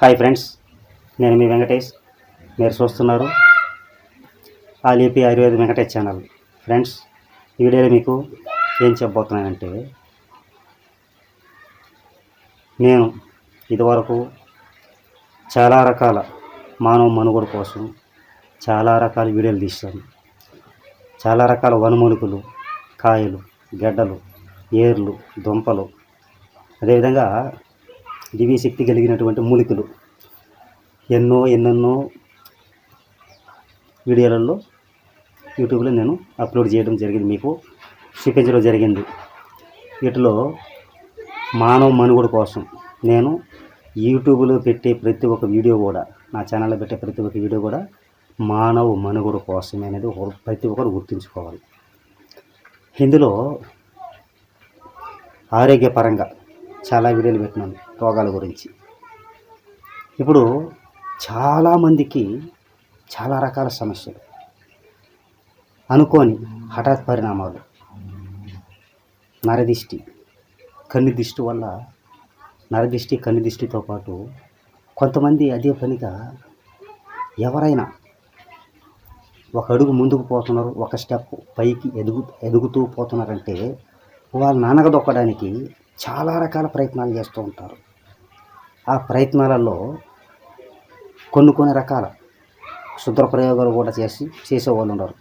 Hi friends నేను మీ వెంకటేష్. మీరు చూస్తున్నారు ఆలిపి ఆయుర్వేద వెంకటేష్ ఛానల్. ఫ్రెండ్స్ ఈ వీడియోలో మీకు ఏం చెప్పబోతున్నానంటే నేను ఇదివరకు చాలా రకాల మానవ మనుగడ కోసం చాలా రకాల వీడియోలు తీశాను. చాలా రకాల వనమూలికలు కాయలు గడ్డలు ఏర్లు దుంపలు. అదేవిధంగా దివ్య శక్తి కలిగినటువంటి మూలికలు. ఎన్నో ఎన్నెన్నో వీడియోలలో యూట్యూబ్లో నేను అప్లోడ్ చేయడం జరిగింది మీకు. చూపించడం జరిగింది. వీటిలో మానవ మనుగడ కోసం నేను యూట్యూబ్లో పెట్టే ప్రతి ఒక్క వీడియో కూడా నా ఛానల్లో పెట్టే ప్రతి ఒక్క వీడియో కూడా మానవ మనుగడ కోసమే అనేది ప్రతి ఒక్కరు గుర్తుంచుకోవాలి. ఇందులో ఆరోగ్యపరంగా చాలా వీడియోలు పెట్టినాను రోగాల గురించి. ఇప్పుడు చాలామందికి చాలా రకాల సమస్యలు. అనుకోని హఠాత్ పరిణామాలు. నరదిష్టి కన్ను దిష్టి వల్ల నరదిష్టి కన్ను దిష్టితో పాటు కొంతమంది అదే పనిగా ఎవరైనా ఒక అడుగు ముందుకు పోతున్నారు ఒక స్టెప్ పైకి ఎదుగు ఎదుగుతూ పోతున్నారంటే వాళ్ళు నానగదొక్కడానికి చాలా రకాల ప్రయత్నాలు చేస్తూ ఉంటారు. ఆ ప్రయత్నాలలో కొన్ని కొన్ని రకాల శుద్ర ప్రయోగాలు కూడా చేసి చేసేవాళ్ళు ఉన్నారు.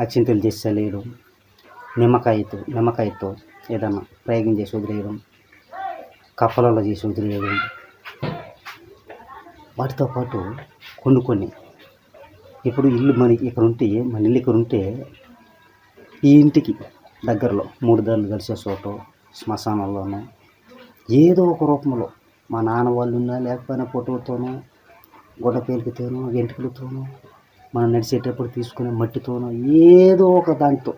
అక్షింతలు చేసి చల్లేయడం నిమ్మకాయతో నిమ్మకాయతో ఏదన్నా ప్రయోగం చేసి వదిలేయడం కప్పలలో చేసి వదిలేయడం. వాటితో పాటు కొన్ని కొన్ని ఇప్పుడు ఇల్లు మనకి ఇక్కడ ఉంటే మన ఇల్లు ఇక్కడ ఉంటే ఈ ఇంటికి దగ్గరలో మూడు దారులు కలిసే చోట శ్మశానంలోనూ. ఏదో ఒక రూపంలో మా నాన్న వాళ్ళు ఉన్నా లేకపోయినా ఫోటోతోనూ గుడ్డ పేలికతోనూ వెంట్రుకలతోనూ మనం నడిచేటప్పుడు తీసుకునే మట్టితోనూ ఏదో ఒక దాంతో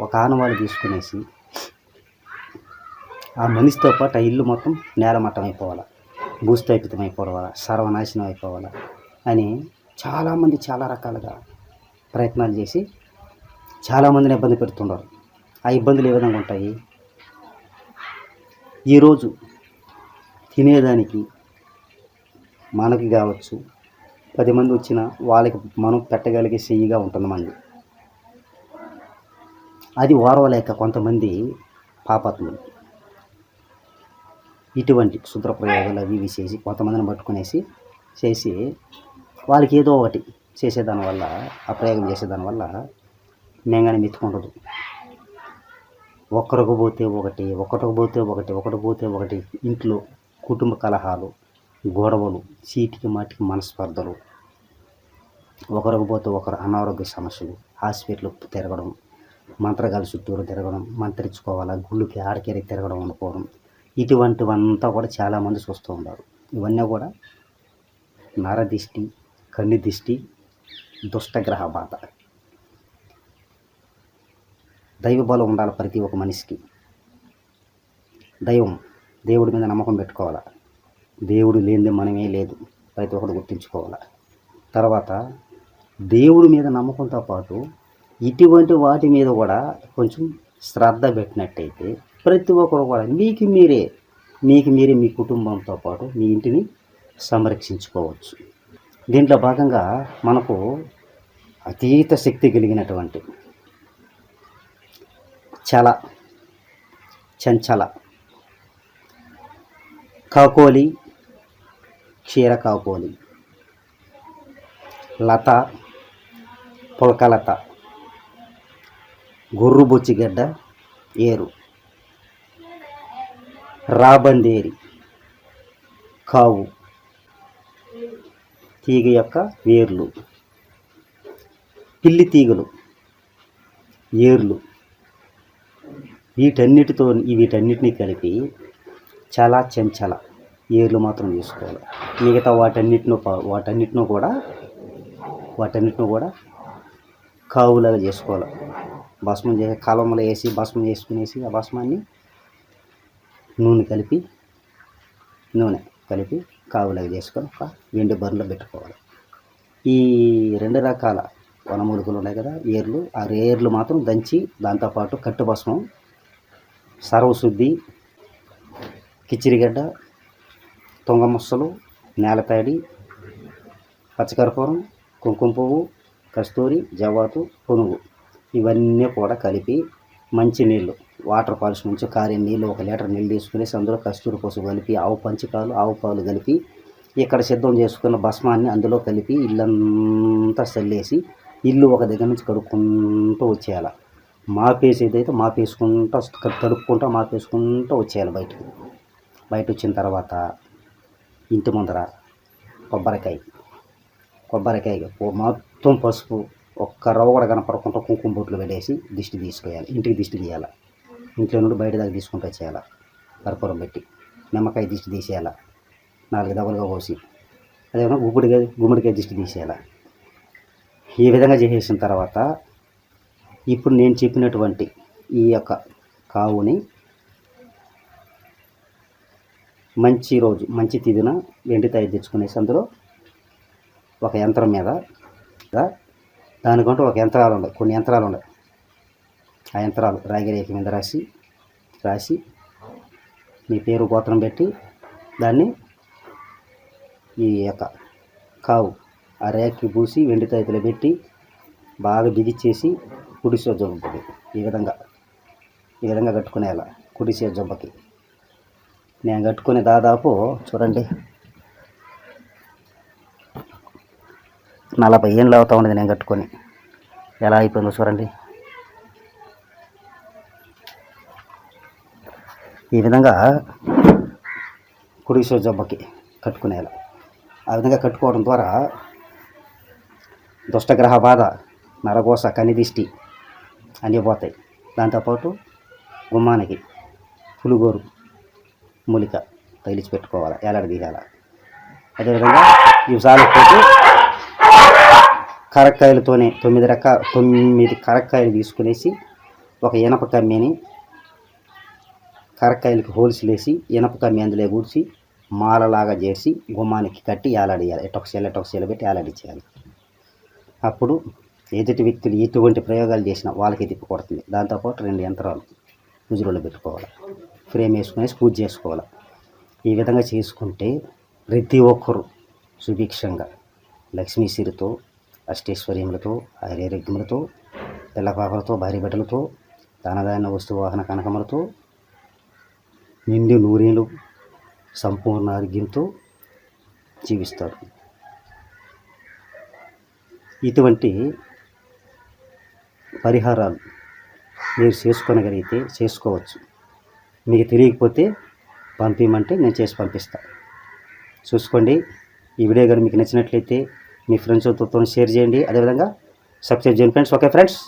ఒక ఆనవాళ్ళు తీసుకునేసి ఆ మనిషితో పాటు ఆ ఇల్లు మొత్తం నేలమట్టం అయిపోవాలి భూస్థాపితం అయిపోవాలా సర్వనాశనం అయిపోవాలా అని చాలామంది చాలా రకాలుగా ప్రయత్నాలు చేసి చాలామందిని ఇబ్బంది పెడుతున్నారు ఆ ఇబ్బందులు ఏ విధంగా ఉంటాయి? ఈరోజు తినేదానికి మనకి కావచ్చు పది మంది వచ్చిన వాళ్ళకి మనం పెట్టగలిగే చెయ్యిగా ఉంటుంది మంది. అది ఓర్వలేక కొంతమంది పాపాత్ములు. ఇటువంటి క్షుద్ర ప్రయోగాలు అవి ఇవి చేసి కొంతమందిని పట్టుకునేసి చేసి వాళ్ళకి ఏదో ఒకటి చేసేదాని వల్ల ఆ ప్రయోగం చేసేదాని వల్ల మేంగానే మెత్తుకుండదు ఒకరికి పోతే ఒకటి ఒకటికి పోతే ఒకటి ఒకటి పోతే ఒకటి. ఇంట్లో కుటుంబ కలహాలు గొడవలు చీటికి మాటికి మనస్పర్ధలు. ఒకరికి పోతే ఒకరు అనారోగ్య సమస్యలు హాస్పిటల్ తిరగడం మంత్రగాల చుట్టూరు తిరగడం మంత్రించుకోవాలా గుళ్ళకి ఆడికేరి తిరగడం అనుకోవడం ఇటువంటివంతా కూడా చాలామంది చూస్తూ ఉన్నారు ఇవన్నీ కూడా నరదిష్టి కన్ను దిష్టి దుష్టగ్రహ బాధ దైవ బలం ఉండాలి ప్రతి ఒక్క మనిషికి. దైవం దేవుడి మీద నమ్మకం పెట్టుకోవాలా? దేవుడు లేనిదే మనమే లేదు. ప్రతి ఒక్కరు గుర్తుంచుకోవాలా? తర్వాత దేవుడి మీద నమ్మకంతో పాటు ఇటువంటి వాటి మీద కూడా కొంచెం శ్రద్ధ పెట్టినట్టయితే ప్రతి ఒక్కరు కూడా మీకు మీరే మీకు మీరే మీ కుటుంబంతో పాటు మీ ఇంటిని సంరక్షించుకోవచ్చు. దీంట్లో భాగంగా మనకు అతీత శక్తి కలిగినటువంటి చల చంచల. కాకోలి క్షీర కాకోలి. లత పులకలత. గొర్రు బొచ్చిగడ్డ ఏరు. రాబందేరి కావు. తీగ యొక్క వేర్లు. పిల్లి తీగలు ఏర్లు. వీటన్నిటితో వీటన్నిటిని కలిపి చాలా చెంచల ఏర్లు మాత్రం తీసుకోవాలి మిగతా వాటన్నిటిని వాటన్నిటిని కూడా వాటన్నిటిని కూడా కావులాగా చేసుకోవాలి. భస్మం చేసి కాలంలో వేసి భస్మం చేసుకునేసి ఆ భస్మాన్ని నూనె కలిపి నూనె కలిపి కావులాగా చేసుకొని ఒక వెండి బర్రెలో పెట్టుకోవాలి. ఈ రెండు రకాల వనమూలికలు ఉన్నాయి కదా ఏర్లు. ఆ ఏర్లు మాత్రం దంచి దాంతోపాటు కట్టు భస్మం సర్వశుద్ధి కిచిరిగడ్డ తుంగముssలు నేలపేడి పచ్చకర్పూరం కుంకుమ పువ్వు కస్తూరి జవాతు పునుగు ఇవన్నీ కూడా కలిపి మంచి నీళ్ళు వాటర్ ఫాల్స్ నుంచి కారే నీళ్ళు ఒక లీటర్ నీళ్ళు తీసుకునేసి అందులో కస్తూరి పసుపు కలిపి ఆవు పంచకాలు ఆవు పాలు కలిపి ఇక్కడ సిద్ధం చేసుకున్న భస్మాన్ని అందులో కలిపి ఇల్లంతా చల్లేసి ఇల్లు ఒక దగ్గర నుంచి కడుక్కుంటూ వచ్చేయాలి. మాపేసేది అయితే మాపేసుకుంటూ తడుపుకుంటూ మాపేసుకుంటూ వచ్చేయాలి బయటకు. బయట వచ్చిన తర్వాత ఇంటి ముందర కొబ్బరికాయ కొబ్బరికాయ మొత్తం పసుపు ఒక్క రవ్వ కూడా కనపడకుండా కుంకుమ బొట్లు పెట్టేసి దిష్టి తీసుకోవాలి ఇంటికి దిష్టి తీయాలి. ఇంట్లో నుండి బయట దాకా తీసుకుంటూ వచ్చేయాలి. కర్పూరం పెట్టి నిమ్మకాయ దిష్టి తీసేయాలి. నాలుగు దెబ్బలుగా పోసి అదేమన్నా గుమ్మడికాయ గుమ్మడికాయ దిష్టి తీసేయాలి. ఈ విధంగా చేసేసిన తర్వాత ఇప్పుడు నేను చెప్పినటువంటి ఈ యొక్క కావుని మంచి రోజు మంచి తిదిన వెండి తాయి తెచ్చుకునేసి అందులో ఒక యంత్రం మీద దానికంటూ ఒక యంత్రాలు ఉన్నాయి కొన్ని యంత్రాలు ఉన్నాయి. ఆ యంత్రాలు రాగిరేఖ మీద రాసి రాసి మీ పేరు గోత్రం పెట్టి దాన్ని ఈ యొక్క కావు ఆ రేఖకి పూసి వెండి తైతులు పెట్టి బాగా బిగిచ్చేసి కుడిసే జొంబకి ఈ విధంగా ఈ విధంగా కట్టుకునేలా కుడిసే జొంబకి నేను కట్టుకునే దాదాపు చూడండి నలభై ఏళ్ళు అవుతూ ఉండేది నేను కట్టుకొని. ఎలా అయిపోయిందో చూడండి. ఈ విధంగా కుడిసే జబ్బకి కట్టుకునేలా ఆ విధంగా కట్టుకోవడం ద్వారా దుష్టగ్రహ బాధ నరగోస కనిదిష్టి అన్నీ పోతాయి. దాంతోపాటు గుమ్మానికి పులుగోరు మూలిక తగిలిచి పెట్టుకోవాలి. ఏలాడ తీయాల అదేవిధంగా ఇవి సాలకపోతే కరక్కాయలతోనే తొమ్మిది రకాల తొమ్మిది కరక్కాయలు తీసుకునేసి ఒక ఇనప కమ్మీని కరక్కాయలకి హోల్స్ వేసి ఇనప కమ్మి అందులో కూర్చి మాలలాగా చేసి గుమ్మానికి కట్టి ఏలాడేయాలి. ఎటొక సీల ఎటొక సీల పెట్టి ఏలాడిచ్చేయాలి. అప్పుడు ఎదుటి వ్యక్తులు ఎటువంటి ప్రయోగాలు చేసినా వాళ్ళకి తిప్పి కొడుతుంది. దాంతోపాటు రెండు యంత్రాలు ముజురులో పెట్టుకోవాలి. ఫ్రేమ్ వేసుకునేసి పూజ చేసుకోవాలి. ఈ విధంగా చేసుకుంటే ప్రతి ఒక్కరు సుభిక్షంగా లక్ష్మీ అష్టేశ్వర్యములతో అష్టైశ్వర్యములతో ఆరోగ్యములతో పిల్లపాపలతో భార్య బిడ్డలతో దానదాన వస్తు వాహన కనకములతో నిండు నూరేళ్ళు సంపూర్ణ ఆరోగ్యంతో జీవిస్తారు. ఇటువంటి పరిహారాలు మీరు చేసుకొనగలిగితే చేసుకోవచ్చు. మీకు తెలియకపోతే పంపించమంటే నేను చేసి పంపిస్తాను చూసుకోండి. ఈ వీడియో కానీ మీకు నచ్చినట్లయితే మీ ఫ్రెండ్స్తో షేర్ చేయండి. అదేవిధంగా సబ్స్క్రైబ్ చేయండి ఫ్రెండ్స్. Okay friends.